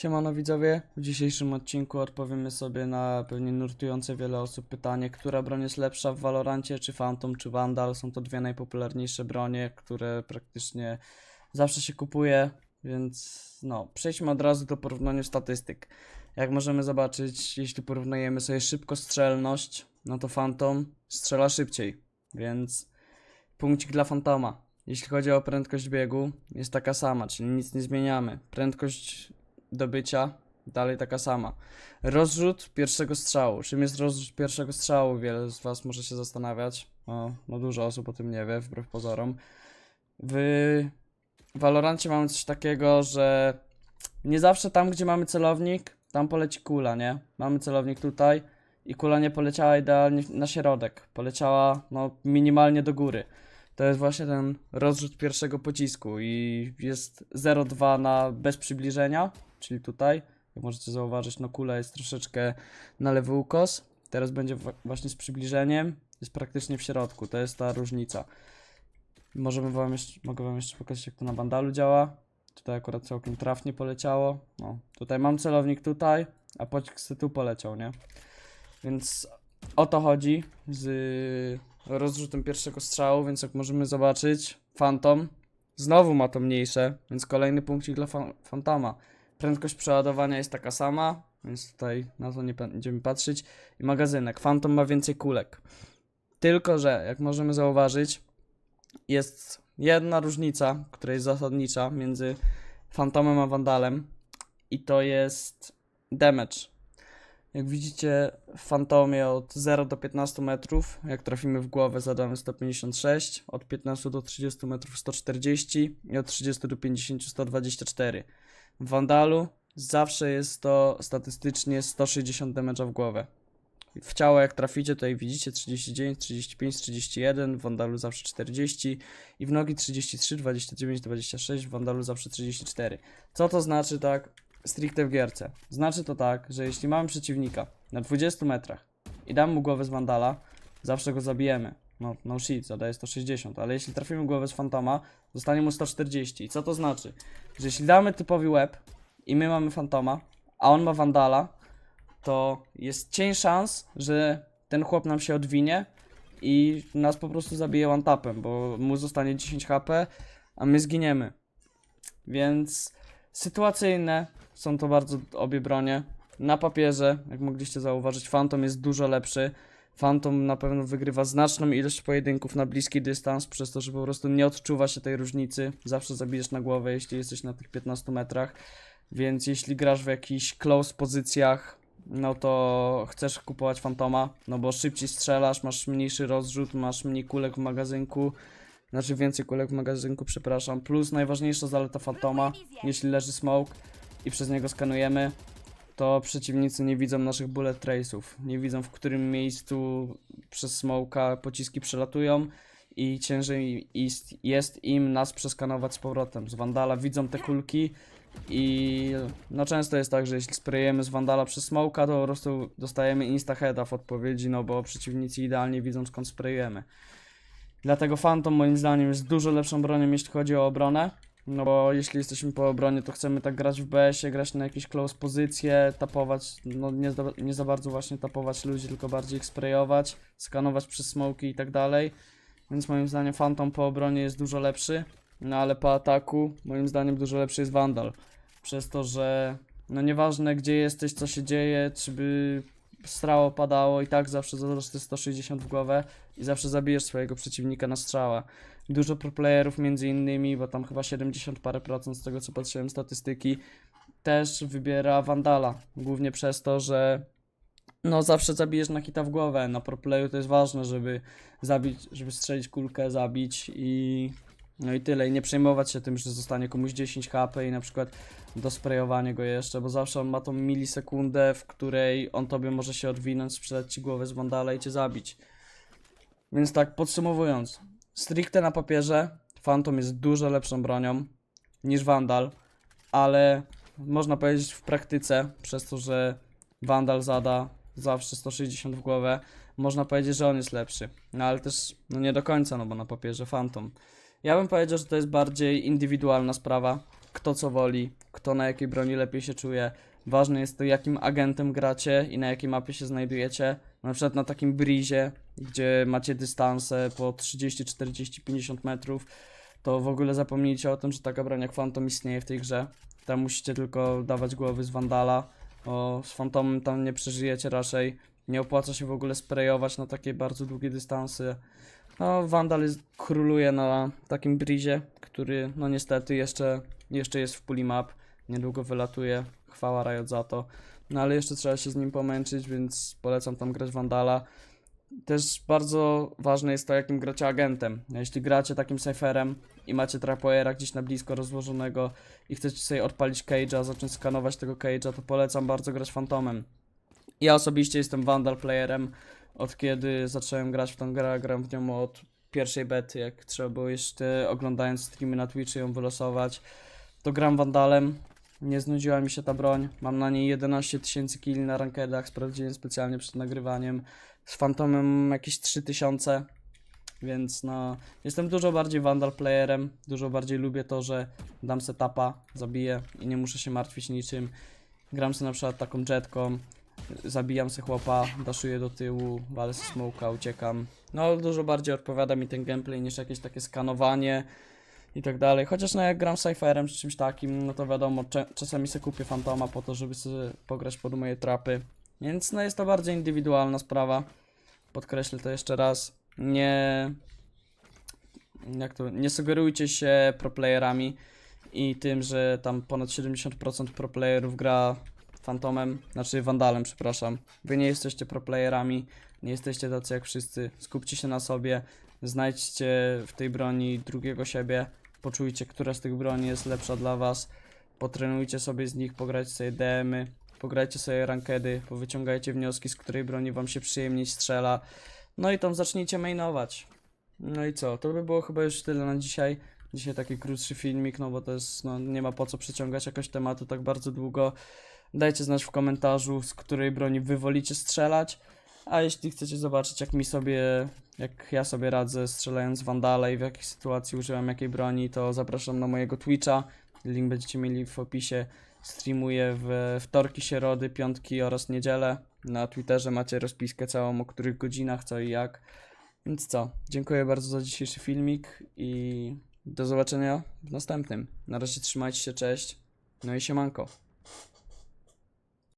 Siemano widzowie, w dzisiejszym odcinku odpowiemy sobie na pewnie nurtujące wiele osób pytanie, która broń jest lepsza w Valorancie, czy Phantom, czy Vandal. Są to dwie najpopularniejsze bronie, które praktycznie zawsze się kupuje, więc no, przejdźmy od razu do porównania statystyk. Jak możemy zobaczyć, jeśli porównujemy sobie szybkostrzelność, no to Phantom strzela szybciej, więc punkcik dla Fantoma. Jeśli chodzi o prędkość biegu, jest taka sama, czyli nic nie zmieniamy. Prędkość dobycia dalej taka sama. Rozrzut pierwszego strzału. Czym jest rozrzut pierwszego strzału? Wiele z Was może się zastanawiać. No, no dużo osób o tym nie wie, wbrew pozorom. W Valorancie mamy coś takiego, że nie zawsze tam, gdzie mamy celownik, tam poleci kula, nie? Mamy celownik tutaj i kula nie poleciała idealnie na środek. Poleciała no, minimalnie do góry. To jest właśnie ten rozrzut pierwszego pocisku i jest 0,2 na bez przybliżenia, czyli tutaj. Jak możecie zauważyć, no kula jest troszeczkę na lewy ukos. Teraz będzie właśnie z przybliżeniem, jest praktycznie w środku. To jest ta różnica. Możemy wam jeszcze, mogę wam jeszcze pokazać, jak to na bandalu działa. Tutaj akurat całkiem trafnie poleciało. No, tutaj mam celownik tutaj, a pocisk se tu poleciał, nie? Więc o to chodzi z rozrzutem pierwszego strzału, więc jak możemy zobaczyć, Phantom znowu ma to mniejsze, więc kolejny punkcik dla fan- Fantoma. Prędkość przeładowania jest taka sama, więc tutaj na to nie będziemy patrzeć. I magazynek. Phantom ma więcej kulek. Tylko, że jak możemy zauważyć, jest jedna różnica, która jest zasadnicza między Phantomem a Vandalem i to jest damage. Jak widzicie w Fantomie od 0 do 15 metrów, jak trafimy w głowę zadamy 156, od 15 do 30 metrów 140 i od 30 do 50 124. W Wandalu zawsze jest to statystycznie 160 damage'a w głowę. W ciało jak traficie tutaj widzicie 39, 35, 31, w Wandalu zawsze 40 i w nogi 33, 29, 26, w Wandalu zawsze 34. Co to znaczy tak stricte w gierce? Znaczy to tak, że jeśli mamy przeciwnika na 20 metrach i dam mu głowę z Wandala, zawsze go zabijemy. No, no shit, zadaje 160, ale jeśli trafimy głowę z Fantoma, zostanie mu 140. I co to znaczy? Że jeśli damy typowi łeb i my mamy Fantoma, a on ma Wandala, to jest cień szans, że ten chłop nam się odwinie i nas po prostu zabije one-tapem, bo mu zostanie 10 HP, a my zginiemy. Więc sytuacyjne są to bardzo obie bronie. Na papierze, jak mogliście zauważyć, Phantom jest dużo lepszy. Phantom na pewno wygrywa znaczną ilość pojedynków na bliski dystans, przez to, że po prostu nie odczuwa się tej różnicy. Zawsze zabijesz na głowę, jeśli jesteś na tych 15 metrach. Więc jeśli grasz w jakichś close pozycjach, no to chcesz kupować Fantoma, no bo szybciej strzelasz, masz mniejszy rozrzut, masz mniej kulek w magazynku. Znaczy więcej kulek w magazynku, przepraszam. Plus najważniejsza zaleta Fantoma, jeśli leży smoke i przez niego skanujemy, to przeciwnicy nie widzą naszych bullet trace'ów. Nie widzą w którym miejscu przez smoka pociski przelatują i ciężej jest, jest im nas przeskanować z powrotem. Z Wandala widzą te kulki i no często jest tak, że jeśli sprayujemy z Wandala przez smoka, to po prostu dostajemy insta-heada w odpowiedzi, no bo przeciwnicy idealnie widzą skąd sprayujemy. Dlatego Phantom moim zdaniem jest dużo lepszą bronią, jeśli chodzi o obronę. No bo jeśli jesteśmy po obronie, to chcemy tak grać w BS-ie, grać na jakieś close pozycje, tapować, no nie za, nie za bardzo właśnie tapować ludzi, tylko bardziej ich sprayować, skanować przez smoki i tak dalej. Więc moim zdaniem Phantom po obronie jest dużo lepszy, no ale po ataku moim zdaniem dużo lepszy jest Vandal. Przez to, że no nieważne gdzie jesteś, co się dzieje, czy by strało padało i tak zawsze zadasz te 160 w głowę i zawsze zabijesz swojego przeciwnika na strzała. Dużo pro playerów między innymi, bo tam chyba 70 parę procent z tego co patrzyłem statystyki, też wybiera Vandala. Głównie przez to, że no zawsze zabijesz na hita w głowę. Na pro playu to jest ważne, żeby zabić, żeby strzelić kulkę, zabić i no i tyle. I nie przejmować się tym, że zostanie komuś 10 HP i na przykład dosprejowanie go jeszcze, bo zawsze on ma tą milisekundę, w której on tobie może się odwinąć, sprzedać ci głowę z Vandala i cię zabić. Więc tak, podsumowując, stricte na papierze Phantom jest dużo lepszą bronią niż Vandal, ale można powiedzieć w praktyce, przez to, że Vandal zada zawsze 160 w głowę, można powiedzieć, że on jest lepszy. No ale też no nie do końca, no bo na papierze Phantom. Ja bym powiedział, że to jest bardziej indywidualna sprawa. Kto co woli, kto na jakiej broni lepiej się czuje. Ważne jest to, jakim agentem gracie i na jakiej mapie się znajdujecie. Na przykład na takim brizie, gdzie macie dystanse po 30, 40, 50 metrów, to w ogóle zapomnijcie o tym, że taka broń jak Phantom istnieje w tej grze. Tam musicie tylko dawać głowy z Vandala. Z Phantomem tam nie przeżyjecie raczej. Nie opłaca się w ogóle sprayować na takie bardzo długie dystanse. No, Vandal króluje na takim brizie, który no niestety jeszcze, jeszcze jest w puli map. Niedługo wylatuje. Chwała Riot za to. No ale jeszcze trzeba się z nim pomęczyć, więc polecam tam grać Vandala. Też bardzo ważne jest to, jakim gracie agentem. Jeśli gracie takim cypherem i macie trapwayera gdzieś na blisko rozłożonego i chcecie sobie odpalić cage'a, zacząć skanować tego cage'a, to polecam bardzo grać Phantomem. Ja osobiście jestem Vandal playerem. Od kiedy zacząłem grać w tą grę, gram w nią od pierwszej bety, jak trzeba było jeszcze oglądając streamy na Twitchu ją wylosować. To gram Vandalem. Nie znudziła mi się ta broń. Mam na niej 11 tysięcy killi na rankedach. Sprawdziłem specjalnie przed nagrywaniem. Z Phantomem mam jakieś 3000. Więc no, jestem dużo bardziej Vandal playerem. Dużo bardziej lubię to, że dam setapa, zabiję i nie muszę się martwić niczym. Gram sobie na przykład taką jetką. Zabijam se chłopa, daszuję do tyłu, walę smoka, uciekam. No, dużo bardziej odpowiada mi ten gameplay niż jakieś takie skanowanie i tak dalej. Chociaż no jak gram Cypherem czy czymś takim, no to wiadomo, czasami sobie kupię Fantoma po to, żeby sobie pograć pod moje trapy. Więc no jest to bardzo indywidualna sprawa. Podkreślę to jeszcze raz. Nie... Jak to... Nie sugerujcie się proplayerami i tym, że tam ponad 70% proplayerów gra Fantomem, znaczy Vandalem, przepraszam. Wy nie jesteście proplayerami, nie jesteście tacy jak wszyscy. Skupcie się na sobie, znajdźcie w tej broni drugiego siebie, poczujcie, która z tych broni jest lepsza dla was, potrenujcie sobie z nich, pograjcie sobie DM-y, pograjcie sobie rankedy, powyciągajcie wnioski, z której broni wam się przyjemniej strzela. No i tam zacznijcie mainować. No i co? To by było chyba już tyle na dzisiaj. Dzisiaj taki krótszy filmik, no bo to jest, no nie ma po co przeciągać jakoś tematu tak bardzo długo. Dajcie znać w komentarzu, z której broni wy wolicie strzelać. A jeśli chcecie zobaczyć, jak mi sobie, jak ja sobie radzę strzelając Vandala i w jakiej sytuacji używam jakiej broni, to zapraszam na mojego Twitcha. Link będziecie mieli w opisie. Streamuję w wtorki, środy, piątki oraz niedzielę. Na Twitterze macie rozpiskę całą, o których godzinach, co i jak. Więc co, dziękuję bardzo za dzisiejszy filmik i do zobaczenia w następnym. Na razie trzymajcie się, cześć. No i siemanko.